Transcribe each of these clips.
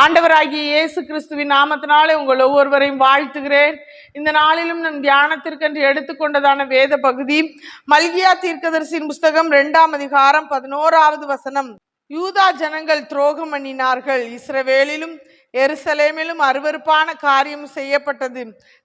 ஆண்டவராகிய இயேசு கிறிஸ்துவின் நாமத்தினாலே உங்கள் ஒவ்வொருவரையும் வாழ்த்துகிறேன். இந்த நாளிலும் நான் தியானத்திற்கென்று எடுத்துக்கொண்டதான வேத பகுதி மல்கியா தீர்க்கதரிசியின் புஸ்தகம் ரெண்டாம் அதிகாரம் பதினோராவது வசனம். யூதா ஜனங்கள் துரோகம் பண்ணினார்கள். இஸ்ரவேலிலும் எருசலேமிலும் அருவருப்பான காரியம் செய்யப்பட்டது.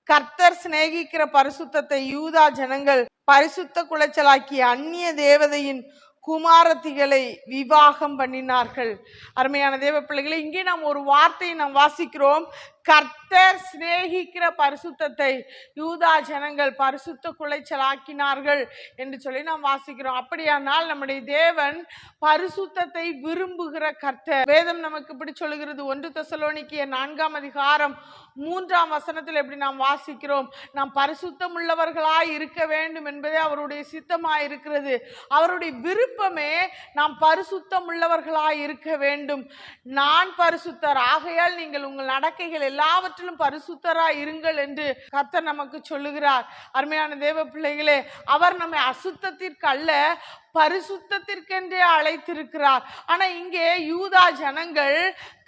கர்த்தர் சிநேகிக்கிற பரிசுத்தத்தை யூதா ஜனங்கள் பரிசுத்த குலைச்சலாக்கிய அந்நிய தேவதையின் குமாரத்திகளை விவாகம் பண்ணினார்கள். அருமையான தேவ பிள்ளைகளை இங்கே நாம் ஒரு வார்த்தையை நாம் வாசிக்கிறோம். கர்த்தர் சிநேகிக்கிற பரிசுத்தத்தை யூதா ஜனங்கள் பரிசுத்த குலைச்சலாக்கினார்கள் என்று சொல்லி நாம் வாசிக்கிறோம். அப்படியானால் நம்முடைய தேவன் பரிசுத்தத்தை விரும்புகிற கர்த்தர். வேதம் நமக்கு இப்படி சொல்லுகிறது. ஒன்று தசலோனிக்கிய நான்காம் அதிகாரம் மூன்றாம் வசனத்தில் எப்படி நாம் வாசிக்கிறோம்? நாம் பரிசுத்தம் உள்ளவர்களாய் இருக்க வேண்டும் என்பதே அவருடைய சித்தமாய் இருக்கிறது அவருடைய விருப்பமே நாம் பரிசுத்தம் உள்ளவர்களாய் இருக்க வேண்டும். நான் பரிசுத்தர். ஆகையால் நீங்கள் உங்கள் நடக்கைகள் எல்லாவற்றிலும் பரிசுத்தராய் இருங்கள் என்று கர்த்தர் நமக்கு சொல்லுகிறார். அருமையான தேவ பிள்ளைகளே அவர் நம்மை அசுத்தத்திற்கு அல்ல பரிசுத்தத்திற்கென்றே அழைத்திருக்கிறார். ஆனால் இங்கே யூதா ஜனங்கள்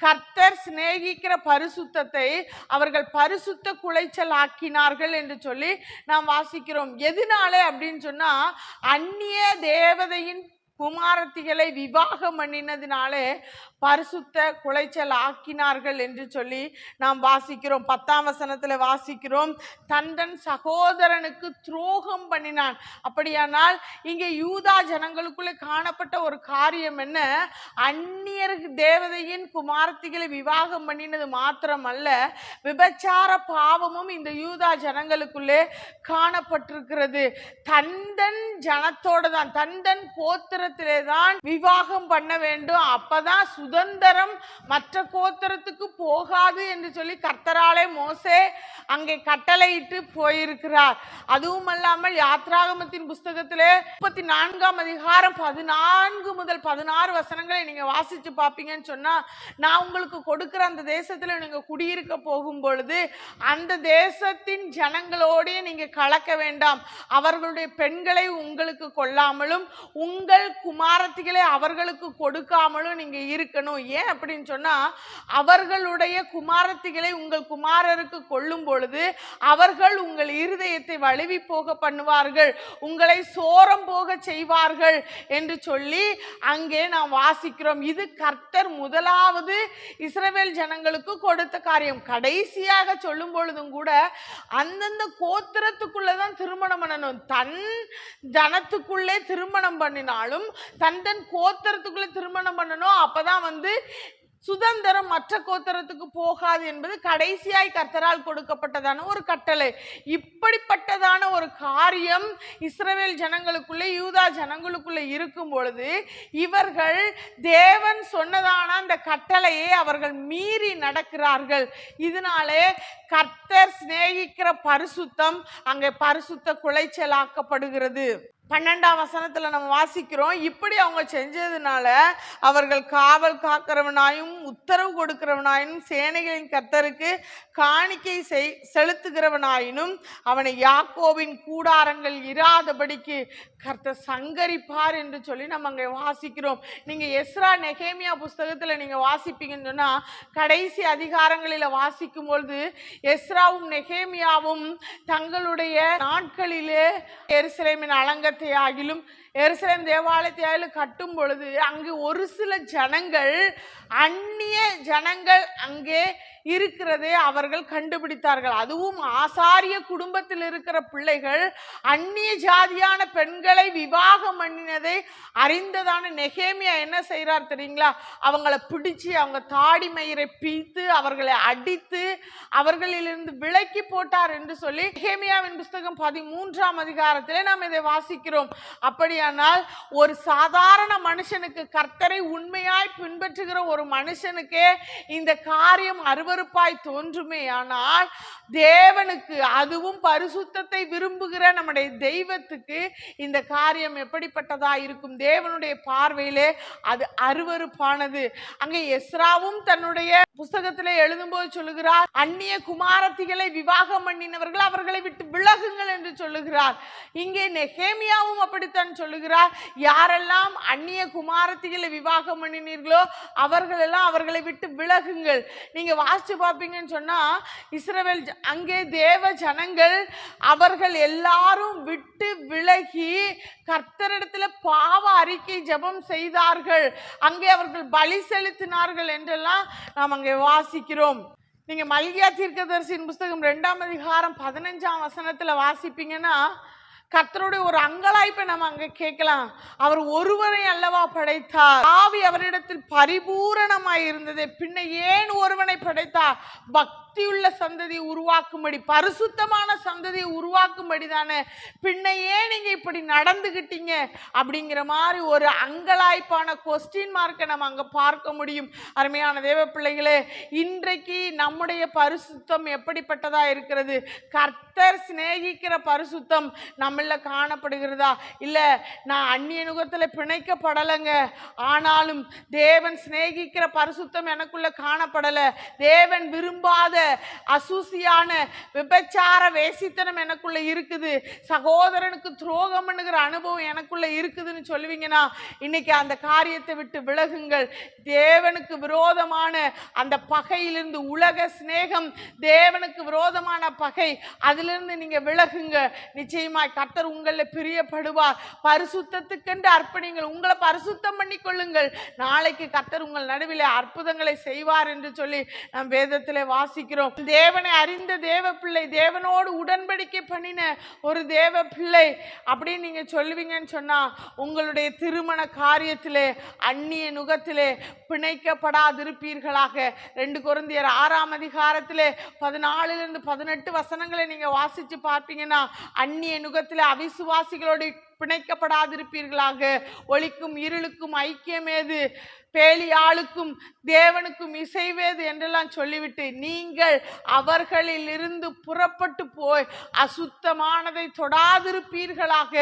கர்த்தர் சிநேகிக்கிற பரிசுத்தத்தை அவர்கள் பரிசுத்த குலைச்சல் ஆக்கினார்கள் என்று சொல்லி நாம் வாசிக்கிறோம். எதனாலே அப்படின்னு சொன்னால் அந்நிய தேவதையின் குமாரத்திகளை விவாகம் பண்ணினதினாலே பரிசுத்த குலைச்சல் ஆக்கினார்கள் என்று சொல்லி நாம் வாசிக்கிறோம். பத்தாம் வசனத்தில் வாசிக்கிறோம். தந்தன் சகோதரனுக்கு துரோகம் பண்ணினான். அப்படியானால் இங்கே யூதா ஜனங்களுக்குள்ளே காணப்பட்ட ஒரு காரியம் என்ன? அந்நியர் தேவதையின் குமாரத்திகளை விவாகம் பண்ணினது மாத்திரமல்ல விபச்சார பாவமும் இந்த யூதா ஜனங்களுக்குள்ளே காணப்பட்டிருக்கிறது. தந்தன் ஜனத்தோடு தான் தந்தன் கோத்திர கோத்திரத்திலே தான் விவாகம் பண்ண வேண்டும். அப்பதான் சுதந்திரம் மற்ற கோத்திரத்துக்கு போகாது என்று சொல்லி கர்த்தராலே மோசே அங்கே கட்டளையிட்டு போயிருக்கிறார். அதுவும் அல்லாமல் யாத்ராகமத்தின் புஸ்தகத்திலே முப்பத்தி நான்காம் அதிகாரம் பதினான்கு முதல் பதினாறு வசனங்களை நீங்க வாசிச்சு பார்ப்பீங்கன்னு சொன்னா நான் உங்களுக்கு கொடுக்கிற அந்த தேசத்தில் நீங்க குடியிருக்க போகும் பொழுது அந்த தேசத்தின் ஜனங்களோடே நீங்க கலக்க வேண்டாம். அவர்களுடைய பெண்களை உங்களுக்கு கொள்ளாமலும் உங்கள் குமாரத்திகளை அவர்களுக்கு கொடுக்காமலும் நீங்கள் இருக்கணும். ஏன் அப்படின்னு சொன்னால் அவர்களுடைய குமாரத்திகளை உங்கள் குமாரருக்கு கொள்ளும் பொழுது அவர்கள் உங்கள் இருதயத்தை வழுவி போக பண்ணுவார்கள் உங்களை சோரம் போக செய்வார்கள் என்று சொல்லி அங்கே நாம் வாசிக்கிறோம். இது கர்த்தர் முதலாவது இஸ்ரவேல் ஜனங்களுக்கு கொடுத்த காரியம். கடைசியாக சொல்லும் பொழுதும் கூட அந்தந்த கோத்திரத்துக்குள்ளே தான் திருமணம் பண்ணணும். தன் ஜனத்துக்குள்ளே திருமணம் பண்ணினாலும் பண்ணணும் தந்தன் கோத்தரத்துக்குள்ளே திருமணம் பண்ணணும். அப்பதான் வந்து சுதந்திரம் மற்ற கோத்தரத்துக்கு போகாது என்பது கடைசியாய் கர்த்தரால் கொடுக்கப்பட்டதான ஒரு கட்டளை. இப்படிப்பட்டதான ஒரு காரியம் இஸ்ரவேல் ஜனங்களுக்குள்ளே யூதா ஜனங்களுக்குள்ளே இருக்கும் பொழுது இவர்கள் தேவன் சொன்னதான அந்த கட்டளையை அவர்கள் மீறி நடக்கிறார்கள். இதனாலே கர்த்தர் சிநேகிக்கிற பரிசுத்தம் அங்கே பரிசுத்த குலைச்சலாக்கப்படுகிறது. பன்னெண்டாம் வசனத்தில் நம்ம வாசிக்கிறோம். இப்படி அவங்க செஞ்சதுனால அவர்கள் காவல் காக்கிறவனாயும் உத்தரவு கொடுக்கிறவனாயினும் சேனைகளின் கர்த்தருக்கு காணிக்கை செய் செலுத்துகிறவனாயினும் அவனை யாக்கோவின் கூடாரங்கள் இராதபடிக்கு கர்த்தர் சங்கரிப்பார் என்று சொல்லி நம்ம அங்கே வாசிக்கிறோம். நீங்கள் எஸ்ரா நெகேமியா புஸ்தகத்தில் நீங்கள் வாசிப்பீங்கன்னு சொன்னால் கடைசி அதிகாரங்களில் வாசிக்கும் பொழுது எஸ்ராவும் நெகேமியாவும் தங்களுடைய நாட்களிலே எருசலேமின் அலங்கத்தை ஆகிலும் எருசலேம் தேவாலயத்தை ஆகிலும் கட்டும் பொழுது அங்கு ஒரு சில ஜனங்கள் அந்நிய ஜனங்கள் அங்கே இருக்கிறதை அவர்கள் கண்டுபிடித்தார்கள். அதுவும் ஆசாரிய குடும்பத்தில் இருக்கிற பிள்ளைகள் அந்நிய ஜாதியான பெண்களை விவாகம் பண்ணினதை அறிந்ததான நெகேமியா என்ன செய்கிறார் தெரியுங்களா? அவங்கள பிடிச்சு அவங்க தாடி மயிரை பீத்து அவர்களை அடித்து அவர்களிலிருந்து விலக்கி போட்டார் என்று சொல்லி நெகேமியாவின் புஸ்தகம் பதிமூன்றாம் அதிகாரத்திலே நாம் இதை வாசிக்கிறோம். அப்படியானால் ஒரு சாதாரண மனுஷனுக்கு கர்த்தரை உண்மையாய் பின்பற்றுகிற ஒரு மனுஷனுக்கே இந்த காரியம் அறுபது அருவருப்பாய் தோன்றுமே ஆனால் தேவனுக்கு அதுவும் பரிசுத்தத்தை விரும்புகிற நம்முடைய தெய்வத்துக்கு இந்த காரியம் எப்படிப்பட்டதா இருக்கும்? தேவனுடைய பார்வையிலே அது அருவருப்பானது. அங்கே எஸ்ராவும் தன்னுடைய புஸ்தகத்தில் எழுதும்போது சொல்லுகிறார் அந்நிய குமாரத்திகளை விவாகம் பண்ணினவர்கள் அவர்களை விட்டு விலகுங்கள் என்று சொல்லுகிறார். இங்கே நெஹேமியாவும் அப்படித்தான் சொல்லுகிறார் யாரெல்லாம் அந்நிய குமாரத்திகளை விவாகம் பண்ணினீர்களோ அவர்கள் எல்லாம் அவர்களை விட்டு விலகுங்கள். நீங்க வாசிச்சு பார்ப்பீங்கன்னு சொன்னால் இஸ்ரவேல் அங்கே தேவ ஜனங்கள் அவர்கள் எல்லாரும் விட்டு விலகி கர்த்தரிடத்தில் பாவ அறிக்கை ஜெபம் செய்தார்கள். அங்கே அவர்கள் பலி செலுத்தினார்கள் என்றெல்லாம் நாம் அங்கே வாசிக்கிறோம். நீங்கள் மல்கியா தீர்க்கதரிசியின் புஸ்தகம் ரெண்டாம் அதிகாரம் பதினஞ்சாம் வசனத்தில் வாசிப்பீங்கன்னா கத்தருடைய ஒரு அங்கலாய்ப்பை நம்ம அங்க கேட்கலாம். அவர் ஒருவரை அல்லவா படைத்தார். ஆவி அவரிடத்தில் பரிபூரணமாய் இருந்தது. பின்ன ஏன் ஒருவனை படைத்தார்? பக்தியுள்ள சந்ததி உருவாக்கும்படி பரிசுத்தமான சந்ததியை உருவாக்கும்படி தானே பின்ன ஏன் இப்படி நடந்துக்கிட்டீங்க அப்படிங்கிற மாதிரி ஒரு அங்கலாய்ப்பான கொஸ்டின் மார்க்கை நம்ம அங்கே பார்க்க முடியும். அருமையான தேவ பிள்ளைகளே இன்றைக்கு நம்முடைய பரிசுத்தம் எப்படிப்பட்டதாக இருக்கிறது? கர்த்தர் சிநேகிக்கிற பரிசுத்தம் நம்மள காணப்படுகிறதா? இல்லை நான் அந்நிய நுகத்தில் பிணைக்கப்படலைங்க ஆனாலும் தேவன் சிநேகிக்கிற பரிசுத்தம் எனக்குள்ளே காணப்படலை. தேவன் விரும்பாத அசூசியான விபச்சார வேசித்தனம் எனக்குள்ளே இருக்குது. சகோதரனுக்கு துரோகம் பண்ணுகிற அனுபவம் எனக்குள்ளே இருக்குதுன்னு சொல்லுவீங்கன்னா இன்னைக்கு அந்த காரியத்தை விட்டு விலகுங்கள். தேவனுக்கு விரோதமான அந்த பகையிலிருந்து உலக சிநேகம் தேவனுக்கு விரோதமான பகை அதிலிருந்து நீங்கள் விலகுங்க நிச்சயமாய் கத்தர் உங்களில் பிரியப்படுவார். பரிசுத்தத்துக்கென்று அர்ப்பணிங்கள். உங்களை பரிசுத்தம் பண்ணி கொள்ளுங்கள். நாளைக்கு கத்தர் உங்கள் நடுவில் அற்புதங்களை செய்வார் என்று சொல்லி நம் வேதத்தில் வாசிக்கிறோம். தேவனை அறிந்த தேவ பிள்ளை தேவனோடு உடன்படிக்கை பண்ணின ஒரு தேவ பிள்ளை அப்படின்னு நீங்கள் சொல்லுவீங்கன்னு சொன்னால் உங்களுடைய திருமண காரியத்திலே அந்நிய நுகத்திலே பிணைக்கப்படாதிருப்பீர்களாக. ரெண்டு குருந்தியர் ஆறாம் அதிகாரத்திலே பதினாலுலேருந்து பதினெட்டு வசனங்களை நீங்கள் வாசித்து பார்ப்பீங்கன்னா அந்நிய நுகத்தில் அவிசுவாசிகளோடு பிணைக்கப்படாதிருப்பீர்களாக. ஒளிக்கும் இருளுக்கும் ஐக்கியமேது பேலியாளுக்கும் தேவனுக்கும் இசைவேது என்றெல்லாம் சொல்லிவிட்டு நீங்கள் அவர்களில் இருந்து புறப்பட்டு போய் அசுத்தமானதை தொடாதிருப்பீர்களாக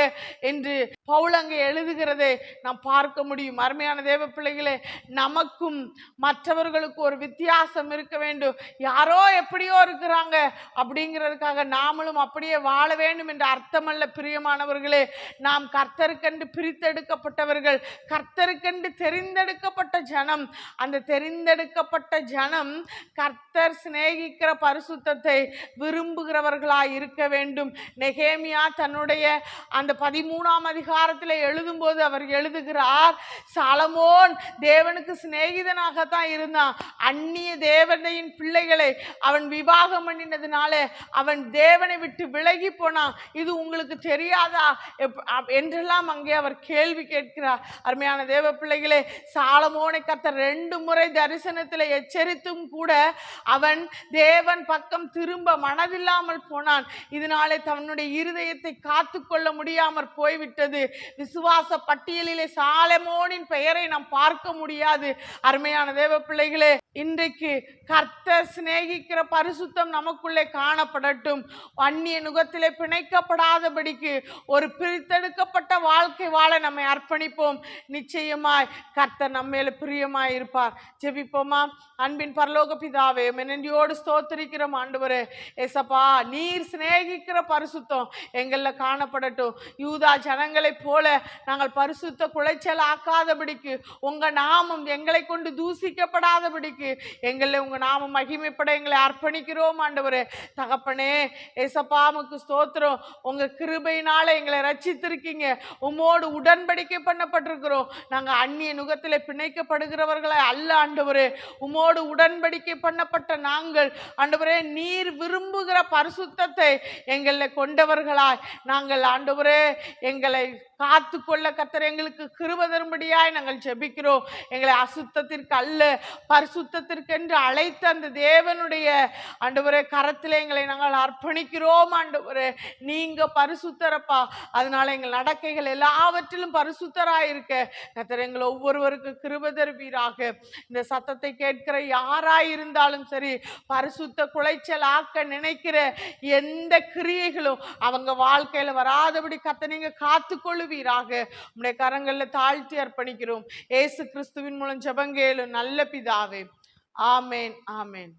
என்று பவுலங்க எழுதுகிறதை நாம் பார்க்க முடியும். அருமையான தேவ பிள்ளைகளே நமக்கும் மற்றவர்களுக்கு ஒரு வித்தியாசம் இருக்க வேண்டும். யாரோ எப்படியோ இருக்கிறாங்க அப்படிங்கிறதுக்காக நாமளும் அப்படியே வாழ வேண்டும் என்ற அர்த்தமல்ல பிரியமானவர்களே. நாம் கர்த்தருக்கென்று பிரித்தெடுக்கப்பட்டவர்கள் கர்த்தருக்கென்று தெரிந்தெடுக்கப்பட்ட ஜனம் அந்த தெரிந்தெடுக்கப்பட்ட ஜனம் கர்த்தர் சிநேகிக்கிற பரிசுத்தத்தை விரும்புகிறவர்களாக இருக்க வேண்டும். நெகேமியா தன்னுடைய அந்த பதிமூணாம் அதிகாரத்தில் எழுதும்போது அவர் எழுதுகிறார் சாலமோன் தேவனுக்கு சிநேகிதனாகத்தான் இருந்தான். அந்நிய தேவனையின் பிள்ளைகளை அவன் விவாகம் பண்ணினதுனால அவன் தேவனை விட்டு விலகி போனான். இது உங்களுக்கு தெரியாதா? அப்- என்றெல்லாம் அங்கே அவர் கேள்வி கேட்கிறார். அருமையான தேவ பிள்ளைகளே சாலமோனை கர்த்தர் ரெண்டு முறை தரிசனத்தில் எச்சரித்தும் கூட அவன் தேவன் பக்கம் திரும்ப மனதில்லாமல் போனான். இதனாலே தன்னுடைய இருதயத்தை காத்துக்கொள்ள முடியாமற் போய்விட்டது. விசுவாச பட்டியலிலே சாலமோனின் பெயரை நாம் பார்க்க முடியாது. அருமையான தேவ பிள்ளைகளே இன்றைக்கு கர்த்தர் சிநேகிக்கிற பரிசுத்தம் நமக்குள்ளே காணப்படட்டும். அந்நிய நுகத்திலே பிணைக்கப்படாதபடிக்கு ஒரு பிரித்தெடுக்கப்பட்ட வாழ்க்கை வாழ நம்மை அர்ப்பணிப்போம். நிச்சயமாய் கர்த்தர் நம்ம மேல பிரியமாய் இருப்பார். ஜெபிப்போமா? அன்பின் பரலோக பிதாவே மெனண்டியோடு ஸ்தோத்திரிக்கிறோம் ஆண்டவரே. எசப்பா நீர் சிநேகிக்கிற பரிசுத்தம் எங்களில் காணப்படட்டும். யூதா ஜனங்களைப் போல நாங்கள் பரிசுத்த குலைச்சல் ஆக்காதபடிக்கு உங்கள் நாமம் எங்களை கொண்டு தூசிக்கப்படாதபடிக்கு எங்களை உங்கள் நாம மகிமைப்பட எங்களை அர்ப்பணிக்கிறோம் ஆண்டவரே. தகப்பனே ஏசப்பாமுக்கு ஸ்தோத்திரம். உங்கள் கிருபையினால் எங்களை ரச்சித்திருக்கீங்க உம்மோடு உடன்படிக்கை பண்ணப்பட்டிருக்கிறோம். நாங்கள் அந்நிய நுகத்தில் பிணைக்கப்படுகிறவர்களை அல்ல ஆண்டவரே. உம்மோடு உடன்படிக்கை பண்ணப்பட்ட நாங்கள் ஆண்டவரே நீர் விரும்புகிற பரிசுத்தத்தை எங்களை கொண்டவர்களாய். நாங்கள் ஆண்டவரே எங்களை காத்துக்கொள்ள கத்தர் எங்களுக்கு கிருப தரும்படியாய் நாங்கள் ஜெபிக்கிறோம். எங்களை அசுத்தத்திற்கு அல்ல பரிசுத்தத்திற்கென்று அழைத்த அந்த தேவனுடைய ஆண்டவரே கரத்தில் எங்களை நாங்கள் அர்ப்பணிக்கிறோம் ஆண்டவரே. நீங்க பரிசுத்தரப்பா. அதனால எங்கள் நடக்கைகள் எல்லாவற்றிலும் பரிசுத்தராயிருக்க. கத்தர் எங்களை ஒவ்வொருவருக்கு கிருப தருவீராக. இந்த சத்தத்தை கேட்கிற யாராய் இருந்தாலும் சரி பரிசுத்த குலைச்சல் ஆக்க நினைக்கிற எந்த கிரியைகளும் அவங்க வாழ்க்கையில வராதபடி கத்த நீங்க காத்துக்கொள்ளு கொள்ளுவீராக உடைய கரங்களில் தாழ்த்தி அர்ப்பணிக்கிறோம். ஏசு கிறிஸ்துவின் மூலம் ஜெபங்கேலும் நல்ல பிதாவே. ஆமேன் ஆமேன்.